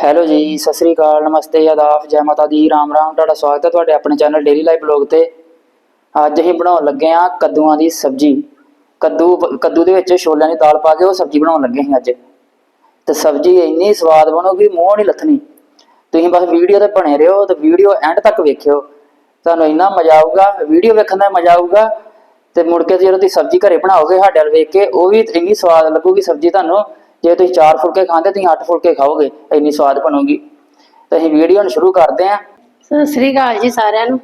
Hello ਜੀ, ਸਤਿ ਸ੍ਰੀ ਅਕਾਲ, ਨਮਸਤੇ, ਆਦਾਬ, ਜੈ ਮਾਤਾ ਦੀ, ਰਾਮ ਰਾਮ, ਤੁਹਾਡਾ ਸਵਾਗਤ ਹੈ ਤੁਹਾਡੇ ਆਪਣੇ ਚੈਨਲ ਡੇਲੀ ਲਾਈਫ ਬਲੌਗ ਤੇ। ਅੱਜ ਅਸੀਂ ਬਣਾਉਣ ਲੱਗੇ ਆ ਕੱਦੂਆਂ ਦੀ ਸਬਜ਼ੀ। ਕੱਦੂ ਕੱਦੂ ਦੇ ਵਿੱਚ ਛੋਲਿਆਂ ਦੀ ਦਾਲ ਪਾ ਕੇ ਉਹ ਸਬਜ਼ੀ ਬਣਾਉਣ ਲੱਗੇ ਸੀ ਅੱਜ। ਤੇ ਸਬਜ਼ੀ ਇੰਨੀ ਸਵਾਦ ਬਣੂਗੀ, ਮੂੰਹ ਨਹੀਂ ਲੱਥਣੀ। ਤੁਸੀਂ ਬਸ ਵੀਡੀਓ ਤੇ ਬਣੇ ਰਹੋ ਤੇ ਵੀਡੀਓ ਐਂਡ ਤੱਕ ਵੇਖਿਓ। ਤੁਹਾਨੂੰ ਇੰਨਾ ਮਜ਼ਾ ਆਊਗਾ, ਵੀਡੀਓ ਵੇਖਣ ਦਾ ਮਜ਼ਾ ਆਊਗਾ। ਤੇ ਮੁੜ ਕੇ ਜਦੋਂ ਤੁਸੀਂ ਸਬਜ਼ੀ ਘਰੇ ਬਣਾਓਗੇ ਸਾਡੇ ਵੱਲ ਵੇਖ ਕੇ, ਉਹ ਵੀ ਇੰਨੀ ਸਵਾਦ ਲੱਗੂਗੀ ਸਬਜ਼ੀ ਤੁਹਾਨੂੰ। ਜੇ ਤੁਸੀਂ ਚਾਰ ਫੁਲਕੇ ਖਾਂਦੇ, ਤੁਸੀਂ ਅੱਠ ਫੁਲਕੇ ਖਾਓਗੇ, ਇੰਨੀ ਸਵਾਦ ਬਣੂਗੀ। ਤੇ ਅਸੀਂ ਵੀਡੀਓ ਨੂੰ ਸ਼ੁਰੂ ਕਰਦੇ ਹਾਂ। ਸਤਿ ਸ੍ਰੀ ਅਕਾਲ ਜੀ ਸਾਰਿਆਂ ਨੂੰ।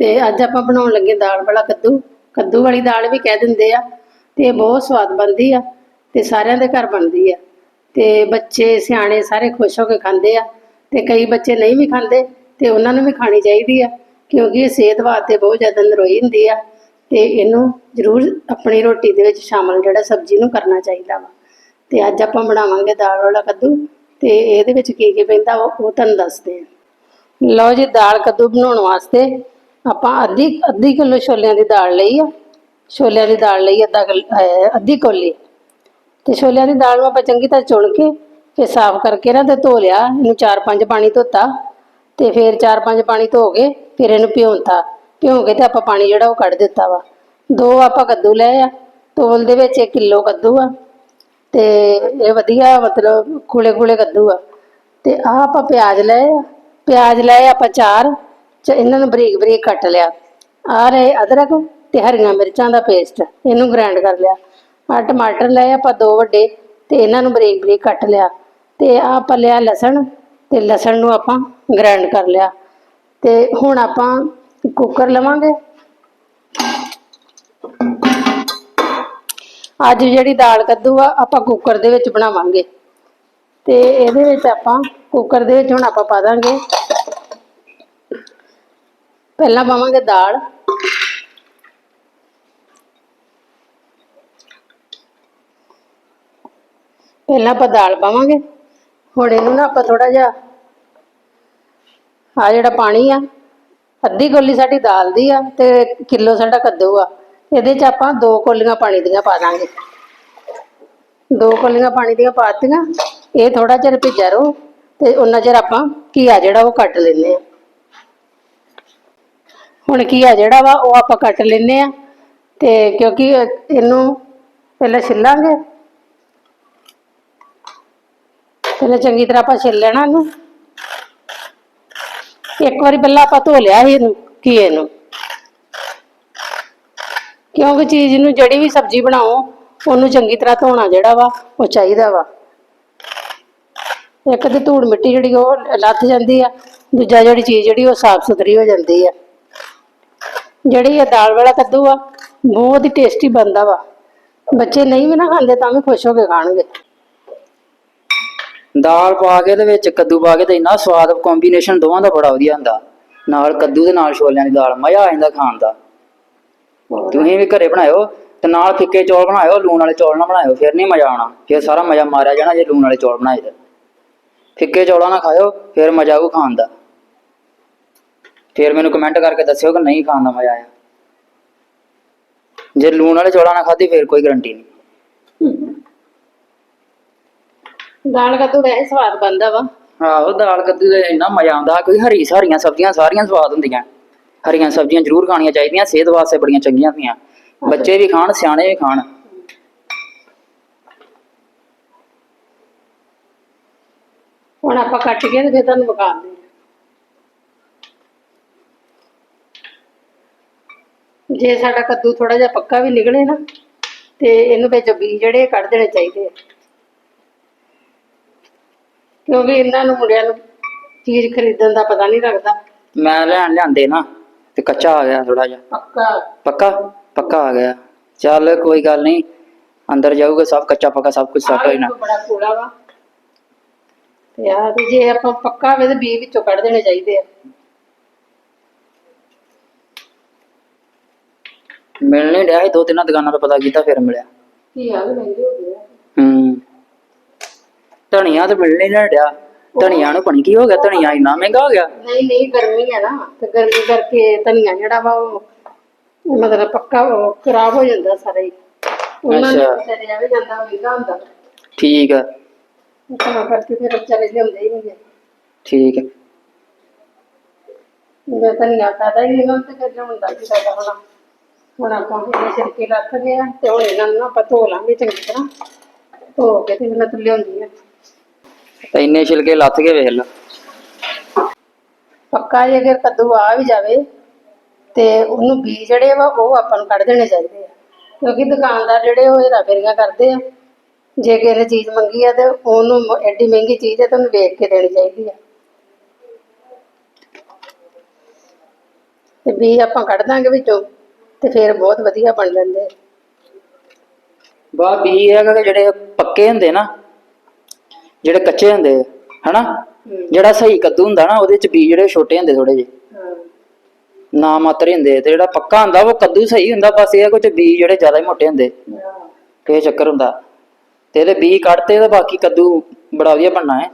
ਤੇ ਅੱਜ ਆਪਾਂ ਬਣਾਉਣ ਲੱਗੇ ਦਾਲ ਵਾਲਾ ਕੱਦੂ। ਕੱਦੂ ਵਾਲੀ ਦਾਲ ਵੀ ਕਹਿ ਦਿੰਦੇ ਆ, ਤੇ ਬਹੁਤ ਸਵਾਦ ਬਣਦੀ ਆ, ਤੇ ਸਾਰਿਆਂ ਦੇ ਘਰ ਬਣਦੀ ਆ। ਤੇ ਬੱਚੇ ਸਿਆਣੇ ਸਾਰੇ ਖੁਸ਼ ਹੋ ਕੇ ਖਾਂਦੇ ਆ, ਤੇ ਕਈ ਬੱਚੇ ਨਹੀਂ ਵੀ ਖਾਂਦੇ, ਤੇ ਉਹਨਾਂ ਨੂੰ ਵੀ ਖਾਣੀ ਚਾਹੀਦੀ ਆ, ਕਿਉਂਕਿ ਇਹ ਸਿਹਤ ਵਾਸਤੇ ਬਹੁਤ ਜ਼ਿਆਦਾ ਨਰੋਈ ਹੁੰਦੀ ਆ, ਤੇ ਇਹਨੂੰ ਜ਼ਰੂਰ ਆਪਣੀ ਰੋਟੀ ਦੇ ਵਿੱਚ ਸ਼ਾਮਲ ਜਿਹੜਾ ਸਬਜ਼ੀ ਨੂੰ ਕਰਨਾ ਚਾਹੀਦਾ ਵਾ। ਤੇ ਅੱਜ ਆਪਾਂ ਬਣਾਵਾਂਗੇ ਦਾਲ ਵਾਲਾ ਕੱਦੂ ਤੇ ਇਹਦੇ ਵਿੱਚ ਕੀ ਕੀ ਪੈਂਦਾ ਉਹ ਉਹ ਤੁਹਾਨੂੰ ਦੱਸਦੇ ਆ। ਲਓ ਜੀ, ਦਾਲ ਕੱਦੂ ਬਣਾਉਣ ਵਾਸਤੇ ਆਪਾਂ ਅੱਧੀ ਅੱਧੀ ਕਿਲੋ ਛੋਲਿਆਂ ਦੀ ਦਾਲ ਲਈ ਆ। ਛੋਲਿਆਂ ਦੀ ਦਾਲ ਲਈ ਅੱਧਾ ਕਿੱਲ- ਅੱਧੀ ਕੋਲੀ। ਤੇ ਛੋਲਿਆਂ ਦੀ ਦਾਲ ਨੂੰ ਆਪਾਂ ਚੰਗੀ ਤਰ੍ਹਾਂ ਚੁਣ ਕੇ ਫਿਰ ਸਾਫ਼ ਕਰਕੇ ਨਾ ਤੇ ਧੋ ਲਿਆ। ਇਹਨੂੰ ਚਾਰ ਪੰਜ ਪਾਣੀ ਧੋਤਾ ਤੇ ਫਿਰ ਚਾਰ ਪੰਜ ਪਾਣੀ ਧੋ ਕੇ ਫਿਰ ਇਹਨੂੰ ਭਿਉਂਤਾ। ਭਿਉਂ ਕੇ ਤੇ ਆਪਾਂ ਪਾਣੀ ਜਿਹੜਾ ਉਹ ਕੱਢ ਦਿੱਤਾ ਵਾ। ਦੋ ਆਪਾਂ ਕੱਦੂ ਲਏ ਆ। ਤੋਲ ਦੇ ਵਿੱਚ 1 ਕਿਲੋ ਕੱਦੂ ਆ। ਤੇ ਇਹ ਵਧੀਆ ਮਤਲਬ ਖੁਲੇ ਖੁਲੇ ਕੱਦੂ ਆ। ਤੇ ਆਹ ਆਪਾਂ ਪਿਆਜ਼ ਲਏ ਆ। ਪਿਆਜ਼ ਲਏ ਆਪਾਂ ਚਾਰ, ਚ ਇਹਨਾਂ ਨੂੰ ਬਰੀਕ ਬਰੀਕ ਕੱਟ ਲਿਆ। ਆ ਰਹੇ ਅਦਰਕ ਤੇ ਹਰੀਆਂ ਮਿਰਚਾਂ ਦਾ ਪੇਸਟ ਇਹਨੂੰ ਗ੍ਰਾਈਂਡ ਕਰ ਲਿਆ। ਆ ਟਮਾਟਰ ਲਏ ਆਪਾਂ ਦੋ ਵੱਡੇ ਤੇ ਇਹਨਾਂ ਨੂੰ ਬਰੀਕ ਬਰੀਕ ਕੱਟ ਲਿਆ। ਤੇ ਆਹ ਆਪਾਂ ਲਿਆ ਲਸਣ ਤੇ ਲਸਣ ਨੂੰ ਆਪਾਂ ਗ੍ਰਾਈਂਡ ਕਰ ਲਿਆ। ਤੇ ਹੁਣ ਆਪਾਂ ਕੁੱਕਰ ਲਵਾਂਗੇ। ਅੱਜ ਜਿਹੜੀ ਦਾਲ ਕੱਦੂ ਆ, ਆਪਾਂ ਕੁੱਕਰ ਦੇ ਵਿੱਚ ਬਣਾਵਾਂਗੇ। ਤੇ ਇਹਦੇ ਵਿੱਚ ਆਪਾਂ ਕੁੱਕਰ ਦੇ ਵਿੱਚ ਹੁਣ ਆਪਾਂ ਪਾ ਦਾਂਗੇ। ਪਹਿਲਾਂ ਪਾਵਾਂਗੇ ਦਾਲ। ਪਹਿਲਾਂ ਆਪਾਂ ਦਾਲ ਪਾਵਾਂਗੇ। ਹੁਣ ਇਹਨੂੰ ਨਾ ਆਪਾਂ ਥੋੜਾ ਜਿਹਾ ਆ ਜਿਹੜਾ ਪਾਣੀ ਆ, ਅੱਧੀ ਗੋਲੀ ਸਾਡੀ ਦਾਲ ਦੀ ਆ ਤੇ ਕਿਲੋ ਸਾਡਾ ਕੱਦੂ ਆ। ਇਹਦੇ ਚ ਆਪਾਂ ਦੋ ਕੋਲੀਆਂ ਪਾਣੀ ਦੀਆਂ ਪਾ ਦਾਂਗੇ। ਦੋ ਕੋਲੀਆਂ ਪਾਣੀ ਦੀਆਂ ਪਾਤੀਆਂ ਇਹ ਥੋੜਾ ਚਿਰ ਭਿੱਜਾ ਰਹੋ ਤੇ ਉਹਨਾਂ ਚਿਰ ਆਪਾਂ ਘੀਆ ਜਿਹੜਾ ਉਹ ਕੱਟ ਲੈਨੇ ਆ ਹੁਣ ਘੀਆ ਜਿਹੜਾ ਵਾ ਉਹ ਆਪਾਂ ਕੱਟ ਲੈਨੇ ਆ ਤੇ ਕਿਉਂਕਿ ਇਹਨੂੰ ਪਹਿਲਾਂ ਛਿੱਲਾਂਗੇ। ਪਹਿਲਾਂ ਚੰਗੀ ਤਰ੍ਹਾਂ ਆਪਾਂ ਛਿੱਲ ਲੈਣਾ ਇਹਨੂੰ। ਇੱਕ ਵਾਰੀ ਪਹਿਲਾਂ ਆਪਾਂ ਧੋ ਲਿਆ ਸੀ ਇਹਨੂੰ, ਘੀਏ ਨੂੰ। ਕਿਉਂਕਿ ਚੀਜ਼ ਨੂੰ ਜਿਹੜੀ ਵੀ ਸਬਜ਼ੀ ਬਣਾਓ, ਉਹਨੂੰ ਚੰਗੀ ਤਰ੍ਹਾਂ ਧੋਣਾ ਜਿਹੜਾ ਵਾ, ਉਹ ਚਾਹੀਦਾ ਵਾ। ਇੱਕ ਤੇ ਧੂੜ ਮਿੱਟੀ ਜਿਹੜੀ ਉਹ ਲੱਥ ਜਾਂਦੀ ਆ, ਦੂਜਾ ਜਿਹੜੀ ਚੀਜ਼ ਜਿਹੜੀ ਉਹ ਸਾਫ਼ ਸੁਥਰੀ ਹੋ ਜਾਂਦੀ ਆ। ਜਿਹੜੀ ਇਹ ਦਾਲ ਵਾਲਾ ਕੱਦੂ ਆ, ਬਹੁਤ ਹੀ ਟੇਸਟੀ ਬਣਦਾ ਵਾ। ਬੱਚੇ ਨਹੀਂ ਵੀ ਨਾ ਖਾਂਦੇ ਤਾਂ ਵੀ ਖੁਸ਼ ਹੋ ਕੇ ਖਾਣਗੇ। ਦਾਲ ਪਾ ਕੇ ਤੇ ਵਿੱਚ ਕੱਦੂ ਪਾ ਕੇ ਤੇ ਇੰਨਾ ਸਵਾਦ ਕੰਬੀਨੇਸ਼ਨ ਦੋਵਾਂ ਦਾ ਬੜਾ ਵਧੀਆ ਹੁੰਦਾ। ਨਾਲ ਕੱਦੂ ਦੇ ਨਾਲ ਛੋਲਿਆਂ ਦੀ ਦਾਲ, ਮਜ਼ਾ ਆ ਜਾਂਦਾ ਖਾਣ ਦਾ। ਤੁਸੀਂ ਵੀ ਘਰੇ ਬਣਾਇਓ ਤੇ ਨਾਲ ਫਿੱਕੇ ਚੌਲ ਬਣਾਇਓ ਲੂਣ ਵਾਲੇ ਚੌਲ ਨਾ ਬਣਾਇਓ ਫਿਰ ਨਹੀਂ ਮਜ਼ਾ ਆਉਣਾ। ਫਿਰ ਸਾਰਾ ਮਜ਼ਾ ਮਾਰਿਆ ਜਾਣਾ ਜੇ ਲੂਣ ਵਾਲੇ ਚੌਲ ਬਣਾਏ ਤੇ। ਫਿੱਕੇ ਚੌਲਾਂ ਨਾਲ ਖਾਇਓ ਫਿਰ ਮਜ਼ਾ ਆਊ ਖਾਣ ਦਾ। ਫਿਰ ਮੈਨੂੰ ਕਮੈਂਟ ਕਰਕੇ ਦੱਸਿਓ ਕਿ ਨਹੀਂ ਖਾਣ ਦਾ ਮਜ਼ਾ ਆਇਆ। ਜੇ ਲੂਣ ਵਾਲੇ ਚੌਲਾਂ ਨਾਲ ਖਾਧੀ ਫਿਰ ਕੋਈ ਗਰੰਟੀ ਨਹੀਂ। ਦਾਲ ਕੱਦੂ ਵੈਸੇ ਸਵਾਦ ਬਣਦਾ ਵਾ। ਆਹੋ ਦਾਲ ਕੱਦੂ ਦਾ ਇੰਨਾ ਮਜ਼ਾ ਆਉਂਦਾ ਕੋਈ ਹਰੀ ਸਾਰੀਆਂ ਸਬਜ਼ੀਆਂ ਸਾਰੀਆਂ ਸਵਾਦ ਹੁੰਦੀਆਂ। ਹਰੀਆਂ ਸਬਜ਼ੀਆਂ ਜ਼ਰੂਰ ਖਾਣੀਆਂ ਚਾਹੀਦੀਆਂ ਸਿਹਤ ਵਾਸਤੇ ਬੜੀਆਂ ਚੰਗੀਆਂ ਹੁੰਦੀਆਂ। ਬੱਚੇ ਵੀ ਖਾਣ ਸਿਆਣੇ ਵੀ ਖਾਣ। ਹੁਣ ਆਪਾਂ ਕੱਟ ਕੇ ਤੇ ਫਿਰ ਤੁਹਾਨੂੰ ਵਿਖਾਉਂਦੇ ਹਾਂ। ਜੇ ਸਾਡਾ ਕੱਦੂ ਥੋੜਾ ਜਿਹਾ ਪੱਕਾ ਵੀ ਨਿਕਲੇ ਨਾ ਤੇ ਇਹਨੂੰ ਵਿੱਚ ਬੀਜ ਜਿਹੜੇ ਕੱਢ ਦੇਣੇ ਚਾਹੀਦੇ ਆ। ਕਿਉਂਕਿ ਇਹਨਾਂ ਨੂੰ ਮੁੰਡਿਆਂ ਨੂੰ ਚੀਜ਼ ਖਰੀਦਣ ਦਾ ਪਤਾ ਨਹੀਂ ਲੱਗਦਾ। ਮੈਂ ਲੈਣ ਲਿਆਂਦੇ ਨਾ। ਤੇ ਕੱਚਾ ਆ ਗਿਆ ਥੋੜਾ ਜਿਹਾ। ਪੱਕਾ। ਪੱਕਾ? ਪੱਕਾ ਆ ਗਿਆ। ਚੱਲ ਕੋਈ ਗੱਲ ਨਹੀਂ ਅੰਦਰ ਜਾਊਗਾ ਸਭ ਕੱਚਾ ਪੱਕਾ ਸਭ ਕੁਝ ਸੈੱਟ ਹੋ ਵੇਖੋ ਬੜਾ ਕੂੜਾ ਵਾ। ਤੇ ਆ ਤੇ ਜੇ ਆਪਾਂ ਪੱਕਾ ਹੋਵੇ ਤੇ ਬੀਜ ਵਿੱਚੋਂ ਕੱਢ ਦੇਣੇ ਚਾਹੀਦੇ ਆ। ਮਿਲ ਨਹੀਂ ਰਿਹਾ ਸੀ ਦੋ ਤਿੰਨਾਂ ਦੁਕਾਨਾਂ ਤੋਂ ਪਤਾ ਕੀਤਾ ਫਿਰ ਮਿਲਿਆ। ਕੀ ਆ ਵੀ ਮਹਿੰਗੇ ਹੋ ਗਏ ਆ। ਹੂੰ। ਧਨੀਆ ਤਾਂ ਮਿਲ ਨਹੀਂ ਰਿਹਾ। ਧਨੀਆ ਨੂੰ ਪਣੀ ਕੀ ਹੋ ਗਿਆ? ਧਨੀਆ ਇੰਨਾ ਮਹਿੰਗਾ ਹੋ ਗਿਆ? ਨਹੀਂ ਨਹੀਂ ਗਰਮੀ ਹੈ ਨਾ ਤੇ ਗਰਮੀ ਕਰਕੇ ਧਨੀਆ ਜਿਹੜਾ ਵਾ ਉਹ ਮਤਲਬ ਪੱਕਾ ਉਹ ਖਰਾਬ ਹੋ ਜਾਂਦਾ ਸਾਰਾ ਹੀ। ਉਹਨਾਂ ਨੂੰ ਅੱਛਾ। ਵਿਚਾਰੇ ਵੀ ਜਾਂਦਾ ਮਹਿੰਗਾ ਹੁੰਦਾ। ਠੀਕ ਆ। ਤਾਂ ਕਰਕੇ ਫਿਰ ਵਿਚਾਰੇ ਲਿਆਉਂਦੇ ਹੀ ਨਹੀਂ ਠੀਕ ਹੈ ਮੈਂ ਨਹੀਂ ਆਦਾ ਹੀ ਇਹਨਾਂ ਤੇ ਫਿਰ ਹੁੰਦਾ ਸੀ ਸਾਡਾ ਹੁਣ ਹੁਣ ਆਪਾਂ ਇਹਦੇ ਛਿਲਕੇ ਲੱਥ ਗਏ ਆ ਤੇ ਹੁਣ ਇਹਨਾਂ ਨੂੰ ਨਾ ਆਪਾਂ ਧੋ ਲਾਂਗੇ ਚੰਗੀ ਤਰ੍ਹਾਂ। ਧੋ ਕੇ ਤੇ ਇਹਨਾਂ ਤੋਂ ਲਿਆਉਂਦੀ ਆ। ਤਾਂ ਇੰਨੇ ਛਿਲਕੇ ਲੱਥ ਕੇ ਵੇਖ ਲਾ। ਪੱਕਾ ਜੇ ਅਗਰ ਕੱਦੂ ਆ ਵੀ ਜਾਵੇ ਤੇ ਉਹਨੂੰ ਬੀਜ ਜਿਹੜੇ ਵਾ ਉਹ ਆਪਾਂ ਨੂੰ ਕੱਢ ਦੇਣੇ ਚਾਹੀਦੇ ਆ। ਕਿਉਂਕਿ ਦੁਕਾਨਦਾਰ ਜਿਹੜੇ ਉਹ ਹੇਰਾ ਫੇਰੀਆਂ ਕਰਦੇ ਆ। ਜੇ ਕਿਸੇ ਨੇ ਚੀਜ਼ ਮੰਗੀ ਆ ਤੇ ਉਹਨੂੰ ਐਡੀ ਮਹਿੰਗੀ ਚੀਜ਼ ਹੈ ਤਾਂ ਉਹਨੂੰ ਵੇਖ ਕੇ ਦੇਣੀ ਚਾਹੀਦੀ ਆ। ਤੇ ਬੀਜ ਆਪਾਂ ਕੱਢ ਦਾਂਗੇ ਵਿੱਚੋਂ ਤੇ ਫਿਰ ਬਹੁਤ ਵਧੀਆ ਬਣ ਜਾਂਦੇ ਆ। ਬਾ ਬੀ ਹੈਗਾ ਕਿ ਜਿਹੜੇ ਪੱਕੇ ਹੁੰਦੇ ਨਾ ਜਿਹੜੇ ਕੱਚੇ ਹੁੰਦੇ ਆ, ਹਨਾ? ਜਿਹੜਾ ਸਹੀ ਕੱਦੂ ਹੁੰਦਾ ਨਾ ਉਹਦੇ ਚ ਬੀ ਜਿਹੜੇ ਛੋਟੇ ਹੁੰਦੇ ਥੋੜੇ ਜਿਹੇ। ਹਾਂ। ਨਾ ਮਾਤਰ ਹੁੰਦੇ ਤੇ ਜਿਹੜਾ ਪੱਕਾ ਹੁੰਦਾ ਉਹ ਕੱਦੂ ਸਹੀ ਹੁੰਦਾ ਬਸ ਇਹ ਆ ਕੁਝ ਬੀ ਜਿਹੜੇ ਜ਼ਿਆਦਾ ਹੀ ਮੋਟੇ ਹੁੰਦੇ। ਤੇ ਇਹ ਚੱਕਰ ਹੁੰਦਾ। ਤੇ ਇਹਦੇ ਬੀ ਕੱਢਤੇ ਤਾਂ ਬਾਕੀ ਕੱਦੂ ਬੜਾ ਵਧੀਆ ਬਣਨਾ ਹੈ।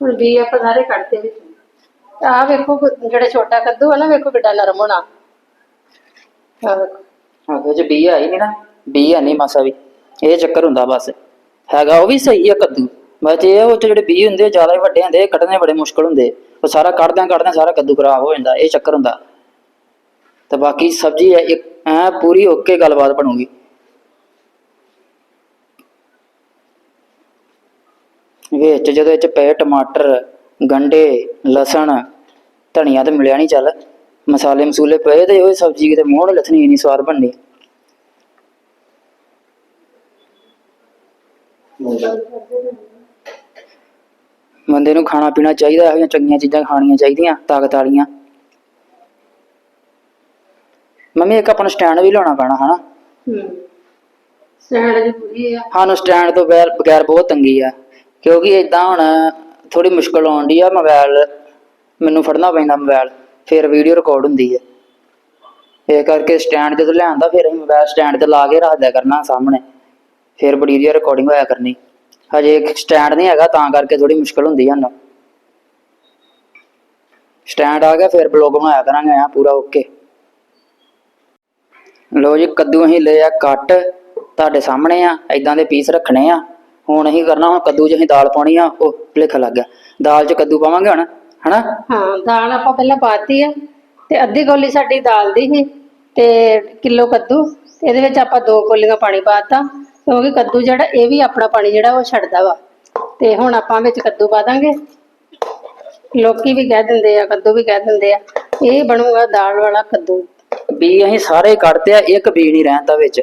ਹੁਣ ਬੀ ਆਪਾਂ ਸਾਰੇ ਕੱਢਦੇ ਵਿੱਚ ਆਹ ਵੇਖੋ ਜਿਹੜਾ ਛੋਟਾ ਕੱਦੂ ਆ ਨਾ ਵੇਖੋ ਕਿੱਡਾ ਨਰਮ ਹੋਣਾ। ਆਹ ਵੇਖੋ। ਉਹਦੇ ਚ ਬੀ ਹੈ ਹੀ ਨਹੀਂ ਨਾ। ਬੀ ਹੈ ਨਹੀਂ ਮਾਸਾ ਵੀ। ਇਹ ਚੱਕਰ ਹੁੰਦਾ ਬਸ। ਹੈਗਾ ਉਹ ਵੀ ਸਹੀ ਆ ਕੱਦੂ। ਬਸ ਇਹ ਉਹ 'ਚ ਜਿਹੜੇ ਬੀ ਹੁੰਦੇ ਜ਼ਿਆਦਾ ਵੱਡੇ ਹੁੰਦੇ ਆ, ਕੱਢਣੇ ਬੜੇ ਮੁਸ਼ਕਲ ਹੁੰਦੇ। ਉਹ ਸਾਰਾ ਕੱਢਦਿਆਂ ਕੱਢਦਿਆਂ ਸਾਰਾ ਕੱਦੂ ਖਰਾਬ ਹੋ ਜਾਂਦਾ ਇਹ ਚੱਕਰ ਹੁੰਦਾ। ਤੇ ਬਾਕੀ ਸਬਜ਼ੀ ਹੈ ਇੱਕ ਐ ਪੂਰੀ ਓਕੇ ਗੱਲਬਾਤ ਬਣੂਗੀ। ਵਿੱਚ ਜਦੋਂ ਇਹ ਚ ਪਏ ਟਮਾਟਰ ਗੰਡੇ ਲਸਣ ਧਨੀਆ ਤੇ ਮਿਲਿਆ ਨਹੀਂ ਚੱਲ। ਮਸਾਲੇ ਮਸੂਲੇ ਪਏ ਤੇ ਉਹ ਸਬਜ਼ੀ ਕਿਤੇ ਮੂੰਹ ਨੂੰ ਲੱਥਣੀ ਨਹੀਂ ਸਵਾਦ ਬਣਨੀ। ਬੰਦੇ ਨੂੰ ਖਾਣਾ ਪੀਣਾ ਚਾਹੀਦਾ ਇਹੋ ਜਿਹੀਆਂ ਚੰਗੀਆਂ ਚੀਜ਼ਾਂ ਖਾਣੀਆਂ ਚਾਹੀਦੀਆਂ ਤਾਕਤ ਵਾਲੀਆਂ। ਮੰਮੀ ਇੱਕ ਆਪਣਾ ਸਟੈਂਡ ਵੀ ਲਾਉਣਾ ਪੈਣਾ ਹਨਾ? ਹੂੰ। ਸਟੈਂਡ ਜੀ ਪੂਰੀ ਆ। ਸਾਨੂੰ ਸਟੈਂਡ ਤੋਂ ਬਗੈਰ ਬਗੈਰ ਬਹੁਤ ਤੰਗੀ ਆ। ਕਿਉਂਕਿ ਇਦਾਂ ਹੁਣ ਥੋੜੀ ਮੁਸ਼ਕਲ ਆਉਂਦੀ ਆ ਮੋਬਾਈਲ ਮੈਨੂੰ ਫੜਨਾ ਪੈਂਦਾ ਮੋਬਾਈਲ ਫਿਰ ਵੀਡੀਓ ਰਿਕਾਰਡ ਹੁੰਦੀ ਹੈ ਇਹ ਕਰਕੇ ਸਟੈਂਡ ਜਦੋਂ ਲਿਆਂਦਾ ਫਿਰ ਅਸੀਂ ਮੋਬਾਈਲ ਸਟੈਂਡ ਤੇ ਲਾ ਕੇ ਰੱਖ ਦਿਆ ਕਰਨਾ ਸਾਹਮਣੇ। ਫਿਰ ਬੜੀ ਵਧੀਆ ਰਿਕਾਰਡਿੰਗ ਹੋਇਆ ਕਰਨੀ। ਹਜੇ ਇੱਕ ਸਟੈਂਡ ਨਹੀਂ ਹੈਗਾ, ਤਾਂ ਕਰਕੇ ਥੋੜੀ ਮੁਸ਼ਕਲ ਹੁੰਦੀ ਆ ਸਟੈਂਡ ਆ ਗਿਆ, ਫਿਰ ਬਲੌਗ ਬਣਾਇਆ ਕਰਾਂਗੇ ਆ, ਪੂਰਾ ਓਕੇ ਲੋ ਜੀ, ਕੱਦੂ ਅਸੀਂ ਲਏ ਆ ਕੱਟ, ਤੁਹਾਡੇ ਸਾਹਮਣੇ ਆ ਐਦਾਂ ਦੇ ਪੀਸ ਰੱਖਣੇ ਆ। ਹੁਣ ਅਸੀਂ ਕਰਨਾ ਹੁਣ ਕੱਦੂ 'ਚ ਅਸੀਂ ਦਾਲ ਪਾਉਣੀ ਆ, ਉਹ ਭੁਲੇਖਾ ਲੱਗ ਗਿਆ। ਦਾਲ 'ਚ ਕੱਦੂ ਪਾਵਾਂਗੇ ਹੁਣ, ਹਨਾ? ਹਾਂ, ਦਾਲ ਆਪਾਂ ਪਹਿਲਾਂ ਪਾਤੀ ਆ, ਤੇ ਅੱਧੀ ਕੌਲੀ ਸਾਡੀ ਦਾਲ ਦੀ ਸੀ, ਤੇ ਕਿਲੋ ਕੱਦੂ, ਇਹਦੇ ਵਿੱਚ ਆਪਾਂ ਦੋ ਕੌਲੀਆਂ ਪਾਣੀ ਪਾਤਾ ਕਿਉਂਕਿ ਕੱਦੂ ਜਿਹੜਾ ਇਹ ਵੀ ਆਪਣਾ ਪਾਣੀ ਜਿਹੜਾ ਉਹ ਛੱਡਦਾ ਵਾ। ਤੇ ਹੁਣ ਆਪਾਂ ਵਿੱਚ ਕੱਦੂ ਪਾ ਦਾਂਗੇ। ਲੋਕੀ ਵੀ ਕਹਿ ਦਿੰਦੇ ਆ ਕੱਦੂ ਵੀ ਕਹਿ ਦਿੰਦੇ ਆ ਇਹ ਬਣੂਗਾ ਦਾਲ ਵਾਲਾ ਕੱਦੂ। ਬੀ ਅਸੀਂ ਸਾਰੇ ਕੱਢਤੇ ਆ ਇੱਕ ਬੀ ਨਹੀਂ ਰਹਿੰਦਾ ਵਿੱਚ।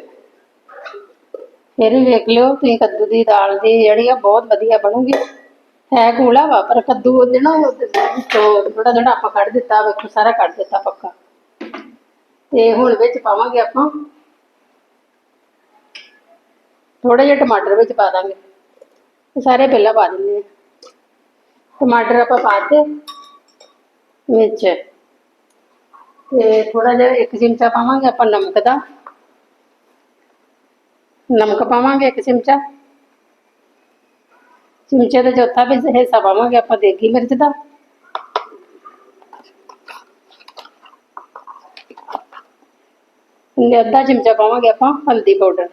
ਫਿਰ ਵੀ ਵੇਖ ਲਿਓ ਤੁਸੀਂ ਕੱਦੂ ਦੀ ਦਾਲ ਦੀ ਜਿਹੜੀ ਆ ਬਹੁਤ ਵਧੀਆ ਬਣੂਗੀ। ਹੈ ਕੂਲਾ ਵਾ ਪਰ ਕੱਦੂ ਉਹਦੇ ਨਾ ਥੋੜਾ ਥੋੜਾ ਆਪਾਂ ਕੱਢ ਦਿੱਤਾ ਵੇਖੋ ਸਾਰਾ ਕੱਢ ਦਿੱਤਾ ਪੱਕਾ। ਤੇ ਹੁਣ ਵਿੱਚ ਪਾਵਾਂਗੇ ਆਪਾਂ। ਥੋੜੇ ਜਿਹਾ ਟਮਾਟਰ ਵਿੱਚ ਪਾ ਦਾਂਗੇ। ਇਹ ਸਾਰੇ ਪਹਿਲਾਂ ਪਾ ਦਿੰਦੇ ਆ ਟਮਾਟਰ ਆਪਾਂ ਪਾਤੇ ਵਿੱਚ ਤੇ ਥੋੜਾ ਜਿਹਾ ਇੱਕ ਚਮਚਾ ਪਾਵਾਂਗੇ ਆਪਾਂ ਨਮਕ ਦਾ। ਨਮਕ ਪਾਵਾਂਗੇ ਇੱਕ ਚਮਚਾ। ਚਮਚੇ ਦਾ ਚੌਥਾ ਵੀ ਹਿੱਸਾ ਪਾਵਾਂਗੇ ਆਪਾਂ ਦੇਗੀ ਮਿਰਚ ਦਾ। ਇਹਨੇ ਅੱਧਾ ਚਮਚਾ ਪਾਵਾਂਗੇ ਆਪਾਂ ਹਲਦੀ ਪਾਊਡਰ।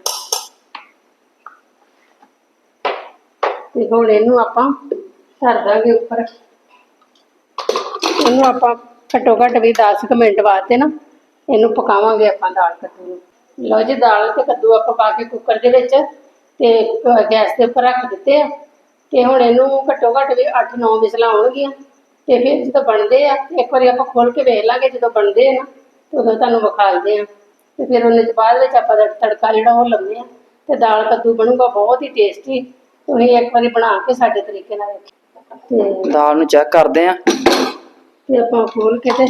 ਤੇ ਹੁਣ ਇਹਨੂੰ ਆਪਾਂ ਧਰ ਦਾਂਗੇ ਉੱਪਰ। ਇਹਨੂੰ ਆਪਾਂ ਘੱਟੋ ਘੱਟ ਵੀ 10 ਮਿੰਟ ਵਾਸਤੇ ਨਾ ਇਹਨੂੰ ਪਕਾਵਾਂਗੇ ਆਪਾਂ ਦਾਲ ਕੱਦੂ ਨੂੰ। ਲਓ ਜੀ, ਦਾਲ ਤੇ ਕੱਦੂ ਆਪਾਂ ਪਾ ਕੇ ਕੁੱਕਰ ਦੇ ਵਿੱਚ ਤੇ ਗੈਸ ਦੇ ਉੱਪਰ ਰੱਖ ਦਿੱਤੇ ਆ। ਤੇ ਹੁਣ ਇਹਨੂੰ ਘੱਟੋ ਘੱਟ ਵੀ 8-9 ਵਿਸਲਾਂ ਆਉਣਗੀਆਂ। ਤੇ ਫਿਰ ਜਦੋਂ ਬਣਦੇ ਆ, ਇੱਕ ਵਾਰੀ ਆਪਾਂ ਖੋਲ ਕੇ ਵੇਖ ਲਾਂਗੇ ਜਦੋਂ ਬਣਦੇ ਆ ਨਾ, ਤੇ ਉਦੋਂ ਤੁਹਾਨੂੰ ਵਿਖਾਲਦੇ ਆ। ਤੇ ਫਿਰ ਉਹਨੇ ਬਾਅਦ ਵਿੱਚ ਆਪਾਂ ਤੜਕਾ ਜਿਹੜਾ ਉਹ ਲਾਉਂਦੇ ਆ, ਤੇ ਦਾਲ ਕੱਦੂ ਬਣੂਗਾ ਬਹੁਤ ਹੀ ਟੇਸਟੀ ਤੁਸੀਂ ਇੱਕ ਵਾਰੀ ਬਣਾ ਕੇ ਸਾਡੇ ਤਰੀਕੇ ਨਾਲ ਵੇਖਿਓ ਤੇ ਦਾਲ ਨੂੰ ਚੈੱਕ ਕਰਦੇ ਆ। ਤੇ ਆਪਾਂ ਖੋਲ ਕੇ ਤੇ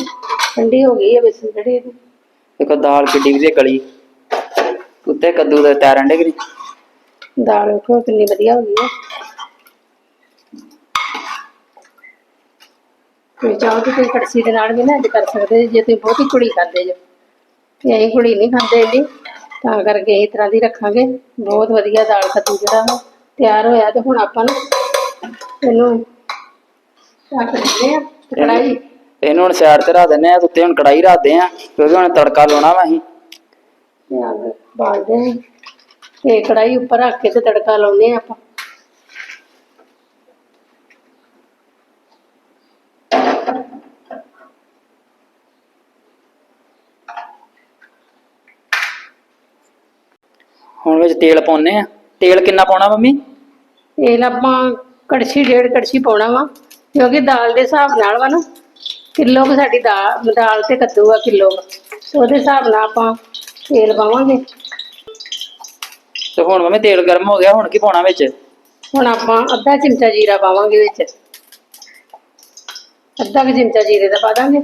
ਠੰਡੀ ਹੋ ਗਈ ਹੈ ਵਿਸਲ ਜਿਹੜੀ ਇਹਦੀ। ਦੇਖੋ ਦਾਲ ਕਿੱਡੀ ਵਧੀਆ ਗਲੀ। ਉੱਤੇ ਕੱਦੂ ਦਾ ਤੈਰਨ ਡੇ ਦਾਲ ਵੇਖੋ ਕਿੰਨੀ ਵਧੀਆ ਹੋ ਗਈ ਹੈ। ਤੇ ਚਾਹੋ ਤੇ ਤੁਸੀਂ ਕੜਛੀ ਦੇ ਨਾਲ ਵੀ ਨਾ ਇੰਝ ਕਰ ਸਕਦੇ ਜੇ ਤੁਸੀਂ ਬਹੁਤੀ ਕੁੜੀ ਖਾਂਦੇ ਜੋ। ਤੇ ਅਸੀਂ ਕੁੜੀ ਨਹੀਂ ਖਾਂਦੇ ਇੰਨੀ। ਤਾਂ ਕਰਕੇ ਇਸ ਤਰ੍ਹਾਂ ਦੀ ਰੱਖਾਂਗੇ। ਬਹੁਤ ਵਧੀਆ ਦਾਲ ਕੱਦੂ ਜਿਹੜਾ ਵਾ। ਤਿਆਰ ਹੋਇਆ ਤੇ ਹੁਣ ਆਪਾਂ ਨੂੰ ਇਹਨੂੰ ਰੱਖ ਦਿੰਦੇ ਆ ਤੇ ਕੜਾਈ ਇਹਨੂੰ ਹੁਣ ਸਾਈਡ ਤੇ ਰੱਖ ਦਿੰਨੇ ਆ ਤੇ ਹੁਣ ਕੜਾਈ ਰੱਖਦੇ ਆ ਕਿਉਂਕਿ ਹੁਣ ਤੜਕਾ ਲਾਉਣਾ ਵਾ ਅਸੀਂ। ਤੇ ਆਹ ਤੇ ਕੜਾਈ ਉੱਪਰ ਰੱਖ ਕੇ ਤੇ ਤੜਕਾ ਲਾਉਂਦੇ ਆ ਆਪਾਂ। ਹੁਣ ਵਿੱਚ ਤੇਲ ਪਾਉਨੇ ਆ ਤੇਲ ਕਿੰਨਾ ਪਾਉਣਾ ਮੰਮੀ? ਤੇਲ ਆਪਾਂ ਕੜਛੀ ਡੇਢ ਕੜਛੀ ਪਾਉਣਾ ਵਾ ਕਿਉਂਕਿ ਦਾਲ ਦੇ ਹਿਸਾਬ ਨਾਲ ਵਾ ਨਾ ਕਿਲੋ ਕੁ ਸਾਡੀ ਦਾਲ ਦਾਲ ਤੇ ਕੱਦੂ ਆ ਕਿਲੋ ਤੇ ਉਹਦੇ ਹਿਸਾਬ ਨਾਲ ਆਪਾਂ ਤੇਲ ਪਾਵਾਂਗੇ। ਤੇ ਹੁਣ ਮੰਮੀ ਤੇਲ ਗਰਮ ਹੋ ਗਿਆ ਹੁਣ ਕੀ ਪਾਉਣਾ ਵਿੱਚ? ਹੁਣ ਆਪਾਂ ਅੱਧਾ ਚਮਚਾ ਜੀਰਾ ਪਾਵਾਂਗੇ ਵਿੱਚ। ਅੱਧਾ ਕੁ ਚਮਚਾ ਜੀਰੇ ਦਾ ਪਾ ਦਾਂਗੇ।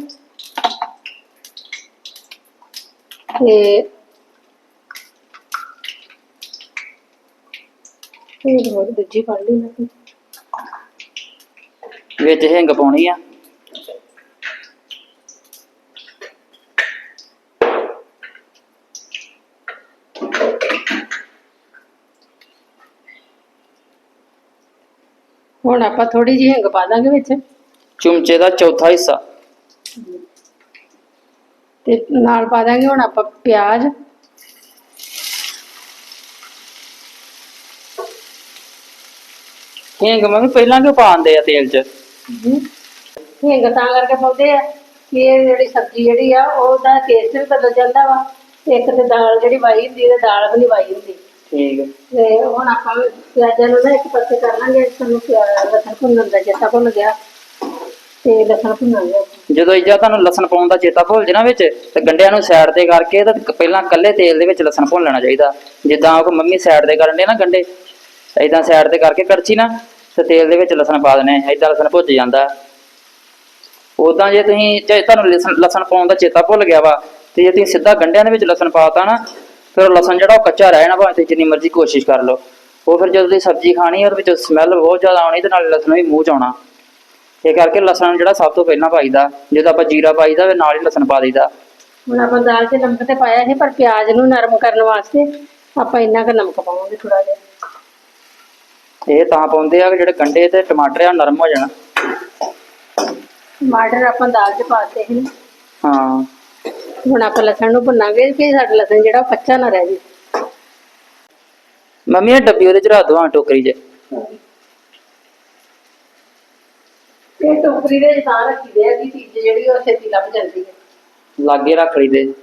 ਤੇ ਇਹ ਹੋਰ ਦੂਜੀ ਪਾ ਲਈ ਨਾ ਤੂੰ। ਵਿੱਚ ਹਿੰਗ ਪਾਉਣੀ ਆ। ਹੁਣ ਆਪਾਂ ਥੋੜੀ ਜਿਹੀ ਹਿੰਗ ਪਾ ਦਾਂਗੇ ਵਿੱਚ। ਚਮਚੇ ਦਾ ਚੌਥਾ ਹਿੱਸਾ। ਤੇ ਨਾਲ ਪਾ ਦਾਂਗੇ ਹੁਣ ਆਪਾਂ ਪਿਆਜ਼। ਹਿੰਗ ਮੰਮੀ ਪਹਿਲਾਂ ਕਿਉਂ ਪਾਉਂਦੇ ਆ ਤੇਲ 'ਚ? ਹਿੰਗ ਤਾਂ ਕਰਕੇ ਪਾਉਂਦੇ ਆ ਕਿ ਇਹ ਜਿਹੜੀ ਸਬਜ਼ੀ ਜਿਹੜੀ ਆ ਉਹਦਾ ਟੇਸਟ ਵੀ ਬਦਲ ਜਾਂਦਾ ਵਾ। ਇੱਕ ਤੇ ਦਾਲ ਜਿਹੜੀ ਵਾਈ ਹੁੰਦੀ ਤੇ ਦਾਲ ਵੀ ਨਹੀਂ ਵਾਈ ਹੁੰਦੀ। ਠੀਕ ਤੇ ਹੁਣ ਆਪਾਂ ਪਿਆਜ਼ਾਂ ਨੂੰ ਨਾ ਇੱਕ ਪਾਸੇ ਕਰ ਲਾਂਗੇ ਸਾਨੂੰ ਪਿਆ- ਲਸਣ ਭੁੰਨਣ ਦਾ ਚੇਤਾ ਭੁੱਲ ਗਿਆ। ਤੇ ਲਸਣ ਭੁੰਨਾਂਗੇ। ਜਦੋਂ ਇੱਜਾ ਤੁਹਾਨੂੰ ਲਸਣ ਪਾਉਣ ਦਾ ਚੇਤਾ ਭੁੱਲ ਜੇ ਨਾ ਵਿੱਚ ਤੇ ਗੰਡਿਆਂ ਨੂੰ ਸਾਈਡ ਤੇ ਕਰਕੇ ਤਾਂ ਪਹਿਲਾਂ ਕੱਲੇ ਤੇਲ ਦੇ ਵਿੱਚ ਲਸਣ ਭੁੰਨ ਲੈਣਾ ਚਾਹੀਦਾ। ਜਿੱਦਾਂ ਉਹ ਮੰਮੀ ਸਾਈਡ ਤੇ ਕਰਨ ਦੇ ਨਾ ਗੰਡੇ ਏਦਾਂ ਸਾਈਡ ਤੇ ਕਰਕੇ ਕੜਛੀ ਨਾ ਤੇ ਤੇਲ ਦੇ ਵਿੱਚ ਲਸਣ ਪਾ ਦੇਣੇ, ਏਦਾਂ ਲਸਣ ਭੁੱਜ ਜਾਂਦਾ। ਉਦਾਂ ਜੇ ਤੁਸੀਂ ਜੇ ਤੁਹਾਨੂੰ ਲਸਣ ਲਸਣ ਪਾਉਣ ਦਾ ਚੇਤਾ ਭੁੱਲ ਗਿਆ ਵਾ, ਤੇ ਜੇ ਤੁਸੀਂ ਸਿੱਧਾ ਗੰਡਿਆਂ ਦੇ ਵਿੱਚ ਲਸਣ ਪਾਤਾ ਨਾ, ਫਿਰ ਉਹ ਲਸਣ ਜਿਹੜਾ ਉਹ ਕੱਚਾ ਰਹਿ ਭਾਵੇਂ ਤੁਸੀਂ ਜਿੰਨੀ ਮਰਜ਼ੀ ਕੋਸ਼ਿਸ਼ ਕਰ ਲਓ। ਉਹ ਫਿਰ ਜਦੋਂ ਤੁਸੀਂ ਸਬਜ਼ੀ ਖਾਣੀ ਉਹਦੇ ਵਿੱਚ ਸਮੈਲ ਬਹੁਤ ਜ਼ਿਆਦਾ ਆਉਣੀ, ਤੇ ਨਾਲ ਲਸਣ ਵੀ ਮੂੰਹ ਚ ਆਉਣਾ। ਇਹ ਕਰਕੇ ਲਸਣ ਜਿਹੜਾ ਸਭ ਤੋਂ ਪਹਿਲਾਂ ਪਾਈਦਾ, ਜਦੋਂ ਆਪਾਂ ਜੀਰਾ ਪਾਈਦਾ, ਫਿਰ ਨਾਲ ਹੀ ਲਸਣ ਪਾ ਦਈਦਾ। ਹੁਣ ਆਪਾਂ ਦਾਲ 'ਚ ਨਮਕ ਤੇ ਪਾਇਆ ਸੀ, ਪਰ ਪਿਆਜ਼ ਨੂੰ ਨਰਮ ਕਰਨ ਵਾਸਤੇ ਆਪਾਂ ਇੰਨਾ ਕੁ ਨਮਕ ਪਾਵਾਂਗੇ ਥੋੜਾ ਜਿਹਾ। ਇਹ ਤਾਂ ਪਾਉਂਦੇ ਆ ਕਿ ਜਿਹੜੇ ਗੰਡੇ ਤੇ ਟਮਾਟਰ ਆ ਨਰਮ ਹੋ ਜਾਣ। ਟਮਾਟਰ ਆਪਾਂ ਦਾਲ 'ਚ ਪਾਤੇ ਸੀ। ਹਾਂ। ਹੁਣ ਆਪਾਂ ਲਸਣ ਨੂੰ ਭੁੰਨਾਂਗੇ ਕਿ ਸਾਡਾ ਲਸਣ ਜਿਹੜਾ ਕੱਚਾ ਨਾ ਰਹਿ ਜੇ। ਮੰਮੀ ਇਹ ਡੱਬੀ ਉਹਦੇ ਚ ਰੱਖ ਦੋ ਹਾਂ ਟੋਕਰੀ 'ਚ। ਇਹ ਟੋਕਰੀ ਦੇ ਤਾਂ ਰੱਖੀਦੇ ਆ ਕਿ ਚੀਜ਼ ਜਿਹੜੀ ਉਹ ਛੇਤੀ ਲੱਭ ਜਾਂਦੀ ਹੈ। ਲਾਗੇ ਰੱਖ ਲਈ ਦੇ।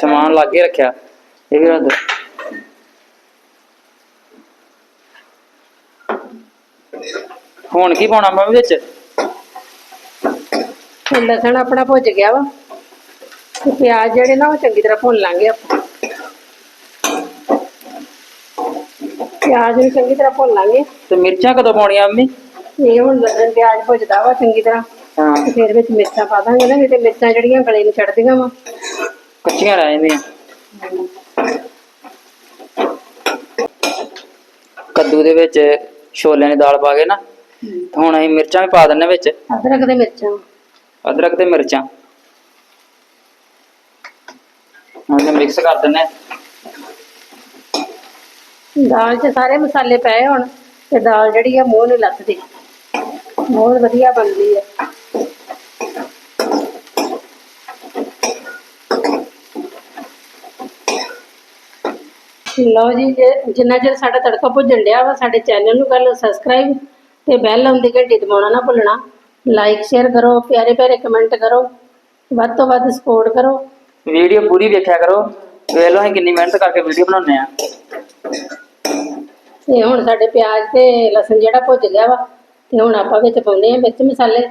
ਸਮਾਨ ਲਾਗੇ ਰੱਖਿਆ। ਇਹ ਵੀ ਰੱਖ ਦੋ। ਹੁਣ ਕੀ ਪਾਉਣਾ ਮੰਮੀ ਵਿੱਚ? ਹੁਣ ਲਸਣ ਆਪਣਾ ਭੁੱਜ ਗਿਆ ਵਾ। ਤੇ ਪਿਆਜ਼ ਜਿਹੜੇ ਨਾ ਉਹ ਚੰਗੀ ਤਰ੍ਹਾਂ ਭੁੰਨ ਲਾਂਗੇ ਆਪਾਂ। ਪਿਆਜ਼ ਨੂੰ ਚੰਗੀ ਤਰ੍ਹਾਂ ਭੁੰਨ ਲਾਂਗੇ। ਤੇ ਮਿਰਚਾਂ ਕਦੋਂ ਪਾਉਣੀਆਂ ਮੰਮੀ? ਇਹ ਹੁਣ ਲਸਣ ਪਿਆਜ਼ ਭੁੱਜਦਾ ਵਾ ਚੰਗੀ ਤਰ੍ਹਾਂ। ਹਾਂ। ਤੇ ਫਿਰ ਵਿੱਚ ਮਿਰਚਾਂ ਪਾ ਦਾਂਗੇ ਨਾ ਨਹੀਂ ਤੇ ਮਿਰਚਾਂ ਜਿਹੜੀਆਂ ਗਲੇ ਨੂੰ ਚੜਦੀਆਂ ਵਾ। ਕੱਚੀਆਂ ਰਹਿ ਜਾਂਦੀਆਂ। ਕੱਦੂ ਦੇ ਵਿੱਚ ਛੋਲਿਆਂ ਦੀ ਦਾਲ ਪਾ ਕੇ ਨਾ। ਤੇ ਹੁਣ ਅਸੀਂ ਮਿਰਚਾਂ ਵੀ ਪਾ ਦਿੰਨੇ ਵਿੱਚ। ਅਦਰਕ ਤੇ ਮਿਰਚਾਂ। ਅਦਰਕ ਤੇ ਮਿਰਚਾਂ। ਹੁਣ ਮਿਕਸ ਕਰ ਦਿੰਨੇ ਦਾਲ 'ਚ ਸਾਰੇ ਮਸਾਲੇ ਪਏ ਹੁਣ ਤੇ ਦਾਲ ਜਿਹੜੀ ਆ ਮੂੰਹ ਨਹੀਂ ਲੱਥਦੀ। ਬਹੁਤ ਵਧੀਆ ਬਣਦੀ ਹੈ ਲਓ ਜੀ ਜੇ- ਜਿੰਨਾ ਚਿਰ ਸਾਡਾ ਤੜਕਾ ਭੁੱਜਣ ਡਿਆ ਵਾ ਸਾਡੇ ਚੈਨਲ ਨੂੰ ਕਰ ਲਓ ਸਬਸਕ੍ਰਾਈਬ ਤੇ ਬੈਲ ਆਉਣ ਦੀ ਘੰਟੀ ਦਬਾਉਣਾ ਨਾ ਭੁੱਲਣਾ। ਲਾਈਕ ਸ਼ੇਅਰ ਕਰੋ ਪਿਆਰੇ ਪਿਆਰੇ ਕਮੈਂਟ ਕਰੋ। ਵੱਧ ਤੋਂ ਵੱਧ ਸਪੋਰਟ ਕਰੋ। ਵੀਡੀਓ ਪੂਰੀ ਵੇਖਿਆ ਕਰੋ। ਵੇਖ ਲਓ ਅਸੀਂ ਕਿੰਨੀ ਮਿਹਨਤ ਕਰਕੇ ਵੀਡੀਓ ਬਣਾਉਂਦੇ ਆ ਤੇ ਹੁਣ ਸਾਡੇ ਪਿਆਜ਼ ਤੇ ਲਸਣ ਜਿਹੜਾ ਭੁੱਜ ਗਿਆ ਵਾ ਤੇ ਹੁਣ ਆਪਾਂ ਵਿੱਚ ਪਾਉਂਦੇ ਆ ਵਿੱਚ ਮਸਾਲੇ।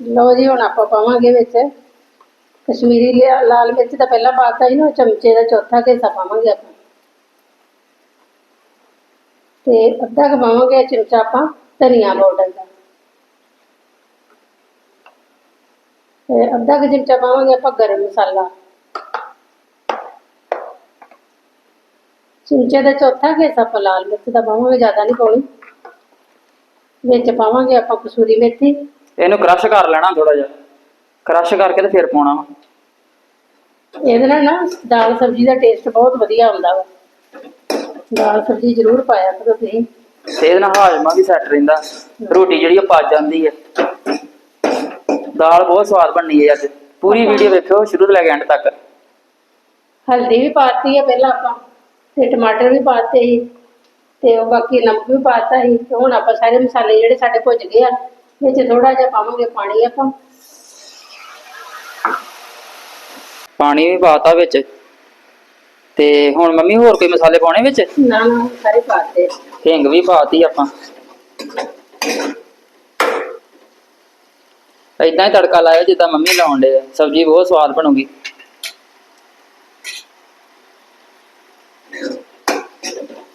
ਲਓ ਜੀ ਹੁਣ ਆਪਾਂ ਪਾਵਾਂਗੇ ਵਿੱਚ। ਕਸ਼ਮੀਰੀ ਲਾਲ ਮਿਰਚ ਤਾਂ ਪਹਿਲਾਂ ਪਾਤਾ ਸੀ ਨਾ ਚਮਚੇ ਦਾ ਚੌਥਾ ਕੁ ਹਿੱਸਾ ਪਾਵਾਂਗੇ ਆਪਾਂ। ਤੇ ਅੱਧਾ ਕੁ ਪਾਵਾਂਗੇ ਚਮਚਾ ਆਪਾਂ ਧਨੀਆ ਪਾਊਡਰ ਦਾ। ਤੇ ਅੱਧਾ ਕੁ ਚਮਚਾ ਪਾਵਾਂਗੇ ਆਪਾਂ ਗਰਮ ਮਸਾਲਾ। ਚਮਚੇ ਦਾ ਚੌਥਾ ਹਿੱਸਾ ਆਪਾਂ ਲਾਲ ਮਿਰਚ ਦਾ ਪਾਵਾਂਗੇ ਜ਼ਿਆਦਾ ਨਹੀਂ ਪਾਉਣੀ। ਵਿੱਚ ਪਾਵਾਂਗੇ ਆਪਾਂ ਕਸੂਰੀ ਮੇਥੀ। ਇਹਨੂੰ ਕ੍ਰਸ਼ ਕਰ ਲੈਣਾ ਥੋੜਾ ਜਿਹਾ। ਕ੍ਰਸ਼ ਕਰਕੇ ਤੇ ਫਿਰ ਪਾਉਣਾ। ਇਹਦੇ ਨਾਲ ਨਾ ਦਾਲ ਸਬਜ਼ੀ ਦਾ ਟੇਸਟ ਬਹੁਤ ਵਧੀਆ ਆਉਂਦਾ ਵਾ। ਦਾਲ ਸਬਜ਼ੀ ਜ਼ਰੂਰ ਪਾਇਆ ਕਰੋ ਤੁਸੀਂ। ਤੇ ਇਹਦੇ ਨਾਲ ਹਾਜ਼ਮਾ ਵੀ ਸੈੱਟ ਰਹਿੰਦਾ। ਰੋਟੀ ਜਿਹੜੀ ਉਹ ਪਚ ਜਾਂਦੀ ਹੈ ਦਾਲ ਬਹੁਤ ਸਵਾਦ ਬਣਨੀ ਹੈ ਅੱਜ। ਪੂਰੀ ਵੀਡੀਓ ਵੇਖਿਓ ਸ਼ੁਰੂ ਤੋਂ ਲੈ ਕੇ ਐਂਡ ਤੱਕ। ਹਲਦੀ ਵੀ ਪਾਤੀ ਹੈ ਪਹਿਲਾਂ ਆਪਾਂ ਤੇ ਟਮਾਟਰ ਵੀ ਪਾਤੇ ਸੀ ਤੇ ਉਹ ਬਾਕੀ ਨਮਕ ਵੀ ਪਾਤਾ ਸੀ ਤੇ ਹੁਣ ਆਪਾਂ ਸਾਰੇ ਮਸਾਲੇ ਜਿਹੜੇ ਸਾਡੇ ਭੁੱਜ ਗਏ ਆ ਵਿੱਚ ਥੋੜਾ ਜਿਹਾ ਪਾਵਾਂਗੇ ਪਾਣੀ ਆਪਾਂ। ਪਾਣੀ ਵੀ ਪਾਤਾ ਵਿੱਚ। ਤੇ ਹੁਣ ਮੰਮੀ ਹੋਰ ਕੋਈ ਮਸਾਲੇ ਪਾਉਣੇ ਵਿੱਚ? ਨਾ ਨਾ ਸਾਰੇ ਪਾਤੇ। ਹਿੰਗ ਵੀ ਪਾਤੀ ਆਪਾਂ। ਏਦਾਂ ਹੀ ਤੜਕਾ ਲਾਇਆ ਜਿੱਦਾਂ ਮੰਮੀ ਲਾਉਣ ਦੇ ਸਬਜ਼ੀ ਬਹੁਤ ਸਵਾਦ ਬਣੂਗੀ।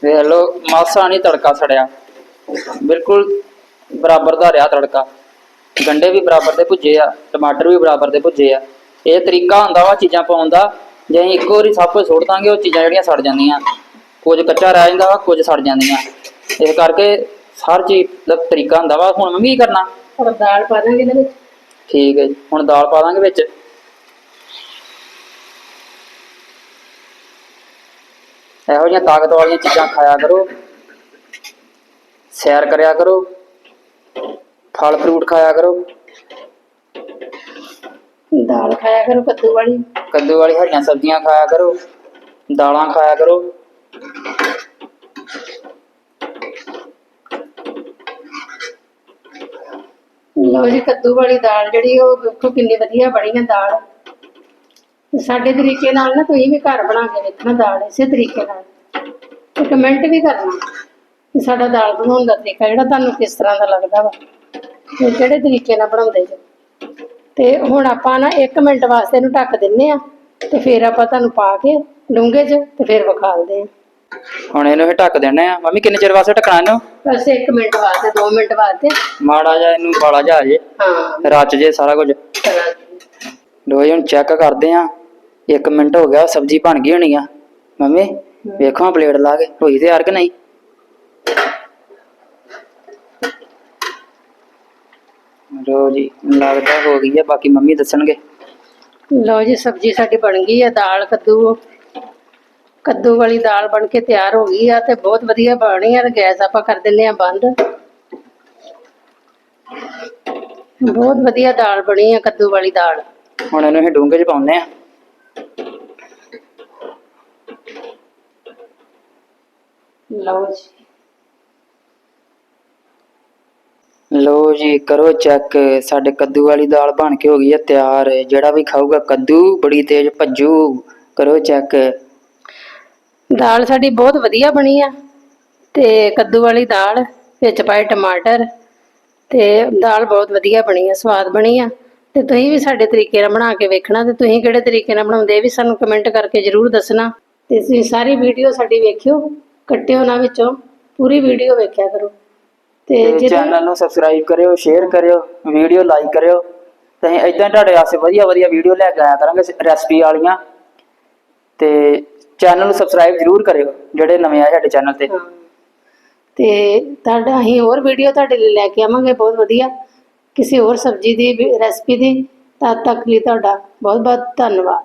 ਵੇਖ ਲਓ ਮਾਸਾ ਨਹੀਂ ਤੜਕਾ ਸੜਿਆ। ਬਿਲਕੁਲ ਬਰਾਬਰ ਦਾ ਰਿਹਾ ਤੜਕਾ। ਗੰਡੇ ਵੀ ਬਰਾਬਰ ਦੇ ਭੁੱਜੇ ਆ ਟਮਾਟਰ ਵੀ ਬਰਾਬਰ ਦੇ ਭੁੱਜੇ ਆ। ਇਹ ਤਰੀਕਾ ਹੁੰਦਾ ਵਾ ਚੀਜ਼ਾਂ ਪਾਉਣ ਦਾ। ਜੇ ਅਸੀਂ ਇੱਕੋ ਵਾਰੀ ਸਭ ਕੁਝ ਸੁੱਟ ਦਾਂਗੇ ਉਹ ਚੀਜ਼ਾਂ ਜਿਹੜੀਆਂ ਸੜ ਜਾਂਦੀਆਂ। ਕੁਝ ਕੱਚਾ ਰਹਿ ਜਾਂਦਾ ਵਾ ਕੁਝ ਸੜ ਜਾਂਦੀਆਂ। ਇਸ ਕਰਕੇ ਹਰ ਚੀਜ਼ ਦਾ ਤਰੀਕਾ ਹੁੰਦਾ ਵਾ। ਹੁਣ ਮੰਮੀ ਕੀ ਕਰਨਾ? ਹੁਣ ਦਾਲ ਪਾ ਦਾਂਗੇ ਇਹਦੇ ਵਿੱਚ। ਠੀਕ ਹੈ ਜੀ ਹੁਣ ਦਾਲ ਪਾ ਦਾਂਗੇ ਵਿੱਚ। ਇਹੋ ਜਿਹੀਆਂ ਤਾਕਤ ਵਾਲੀਆਂ ਚੀਜ਼ਾਂ ਖਾਇਆ ਕਰੋ। ਸੈਰ ਕਰਿਆ ਕਰੋ। ਫਲ ਫਰੂਟ ਖਾਇਆ ਕਰੋ। ਦਾਲ ਖਾਇਆ ਕਰੋ ਕੱਦੂ ਵਾਲੀ। ਕੱਦੂ ਵਾਲੀ ਹਰੀਆਂ ਸਬਜ਼ੀਆਂ ਖਾਇਆ ਕਰੋ ਦਾਲਾਂ ਖਾਇਆ ਕਰੋ। ਜੀ ਕੱਦੂ ਵਾਲੀ ਦਾਲ ਜਿਹੜੀ ਉਹ ਵੇਖੋ ਕਿੰਨੀ ਵਧੀਆ ਬਣੀ ਹੈ ਦਾਲ। ਸਾਡੇ ਤਰੀਕੇ ਨਾਲ ਨਾ ਤੁਸੀਂ ਵੀ ਘਰ ਬਣਾ ਕੇ ਵੇਖਣਾ ਦਾਲ ਇਸੇ ਤਰੀਕੇ ਨਾਲ। ਤੇ ਕਮੈਂਟ ਵੀ ਕਰਨਾ ਕਿ ਸਾਡਾ ਦਾਲ ਬਣਾਉਣ ਦਾ ਤਰੀਕਾ ਜਿਹੜਾ ਤੁਹਾਨੂੰ ਕਿਸ ਤਰ੍ਹਾਂ ਦਾ ਲੱਗਦਾ ਵਾ ਤੇ ਕਿਹੜੇ ਤਰੀਕੇ ਨਾਲ ਬਣਾਉਂਦੇ ਜੀ। ਤੇ ਹੁਣ ਆਪਾਂ ਨਾ 1 ਮਿੰਟ ਵਾਸਤੇ ਇਹਨੂੰ ਢੱਕ ਦਿੰਨੇ ਆ ਤੇ ਫਿਰ ਆਪਾਂ ਤੁਹਾਨੂੰ ਪਾ ਕੇ ਡੂੰਘੇ 'ਚ ਤੇ ਫਿਰ ਵਿਖਾਲਦੇ ਆ। ਹੁਣ ਇਹਨੂੰ ਇਹ ਢੱਕ ਦੇਣਾ ਆ। ਮੰਮੀ ਕਿੰਨੇ ਚਿਰ ਵਾਸਤੇ ਢੱਕਣਾ ਇਹਨੂੰ? ਬਸ 1 ਮਿੰਟ ਵਾਸਤੇ 2 ਮਿੰਟ ਵਾਸਤੇ। ਮਾੜਾ ਜਿਹਾ ਇਹਨੂੰ ਬਾਲਾ ਜਾ ਜੇ ਹਾਂ। ਰਚ ਜੇ ਸਾਰਾ ਕੁਝ। ਲੋ ਜੀ। ਹੁਣ ਚੈੱਕ ਕਰਦੇ ਆ। 1 ਮਿੰਟ ਹੋ ਗਿਆ ਸਬਜ਼ੀ ਬਣ ਗਈ ਹੋਣੀ ਆ। ਮੰਮੀ ਵੇਖੋ ਪਲੇਟ ਲਾ ਕੇ ਹੋਈ ਤਿਆਰ ਕਿ ਨਹੀਂ? ਲੋ ਜੀ ਲੱਗਦਾ ਹੋ ਗਈ ਹੈ ਬਾਕੀ ਮੰਮੀ ਦੱਸਣਗੇ। ਲਓ ਜੀ ਸਬਜ਼ੀ ਸਾਡੀ ਬਣ ਗਈ ਹੈ ਦਾਲ ਕੱਦੂ। ਕੱਦੂ ਵਾਲੀ ਦਾਲ ਬਣ ਕੇ ਤਿਆਰ ਹੋ ਗਈ ਆ ਤੇ ਬਹੁਤ ਵਧੀਆ ਬਣੀ ਆ ਤੇ ਗੈਸ ਆਪਾਂ ਕਰ ਦਿੰਨੇ ਆ ਬੰਦ। ਬਹੁਤ ਵਧੀਆ ਦਾਲ ਬਣੀ ਆ ਕੱਦੂ ਵਾਲੀ ਦਾਲ। ਹੁਣ ਇਹਨੂੰ ਇਹ ਡੂੰਘੇ 'ਚ ਪਾਉਂਦੇ ਆ। ਲਓ ਜੀ। ਲੋ ਜੀ, ਕਰੋ ਚੈੱਕ ਸਾਡੇ ਕੱਦੂ ਵਾਲੀ ਦਾਲ ਬਣ ਕੇ ਹੋ ਗਈ ਹੈ ਤਿਆਰ। ਜਿਹੜਾ ਵੀ ਖਾਊਗਾ ਕੱਦੂ, ਬੜੀ ਤੇਜ਼ ਭੱਜੂ। ਕਰੋ ਚੈੱਕ ਦਾਲ ਸਾਡੀ ਬਹੁਤ ਵਧੀਆ ਬਣੀ ਆ। ਤੇ ਕੱਦੂ ਵਾਲੀ ਦਾਲ ਵਿੱਚ ਪਾਏ ਟਮਾਟਰ। ਤੇ ਦਾਲ ਬਹੁਤ ਵਧੀਆ ਬਣੀ ਆ, ਸਵਾਦ ਬਣੀ ਆ। ਤੇ ਤੁਸੀਂ ਵੀ ਸਾਡੇ ਤਰੀਕੇ ਨਾਲ ਬਣਾ ਕੇ ਵੇਖਣਾ ਤੇ ਤੁਸੀਂ ਕਿਹੜੇ ਤਰੀਕੇ ਨਾਲ ਬਣਾਉਂਦੇ, ਇਹ ਵੀ ਸਾਨੂੰ ਕਮੈਂਟ ਕਰਕੇ ਜਰੂਰ ਦੱਸਣਾ। ਤੇ ਤੁਸੀਂ ਸਾਰੀ ਵੀਡੀਓ ਸਾਡੀ ਵੇਖਿਓ, ਕੱਟਿਓ ਨਾ ਵਿੱਚੋਂ, ਪੂਰੀ ਵੀਡੀਓ ਵੇਖਿਆ ਕਰੋ। ਤੇ ਜਿਹੜਾ ਚੈਨਲ ਨੂੰ ਸਬਸਕ੍ਰਾਈਬ ਕਰਿਓ ਸ਼ੇਅਰ ਕਰਿਓ ਵੀਡੀਓ ਲਾਈਕ ਕਰਿਓ। ਤੇ ਅਸੀਂ ਇਦਾਂ ਤੁਹਾਡੇ ਵਾਸਤੇ ਵਧੀਆ ਵਧੀਆ ਵੀਡੀਓ ਲੈ ਕੇ ਆਇਆ ਕਰਾਂਗੇ ਰੈਸਪੀ ਵਾਲੀਆਂ। ਤੇ ਚੈਨਲ ਨੂੰ ਸਬਸਕ੍ਰਾਈਬ ਜਰੂਰ ਕਰਿਓ ਜਿਹੜੇ ਨਵੇਂ ਆਏ ਸਾਡੇ ਚੈਨਲ ਤੇ। ਤੇ ਤੁਹਾਡਾ ਅਸੀਂ ਹੋਰ ਵੀਡੀਓ ਤੁਹਾਡੇ ਲਈ ਲੈ ਕੇ ਆਵਾਂਗੇ ਬਹੁਤ ਵਧੀਆ। ਕਿਸੇ ਹੋਰ ਸਬਜ਼ੀ ਦੀ ਰੈਸਪੀ ਦੀ ਤਦ ਤੱਕ ਲਈ ਤੁਹਾਡਾ ਬਹੁਤ ਬਹੁਤ ਧੰਨਵਾਦ।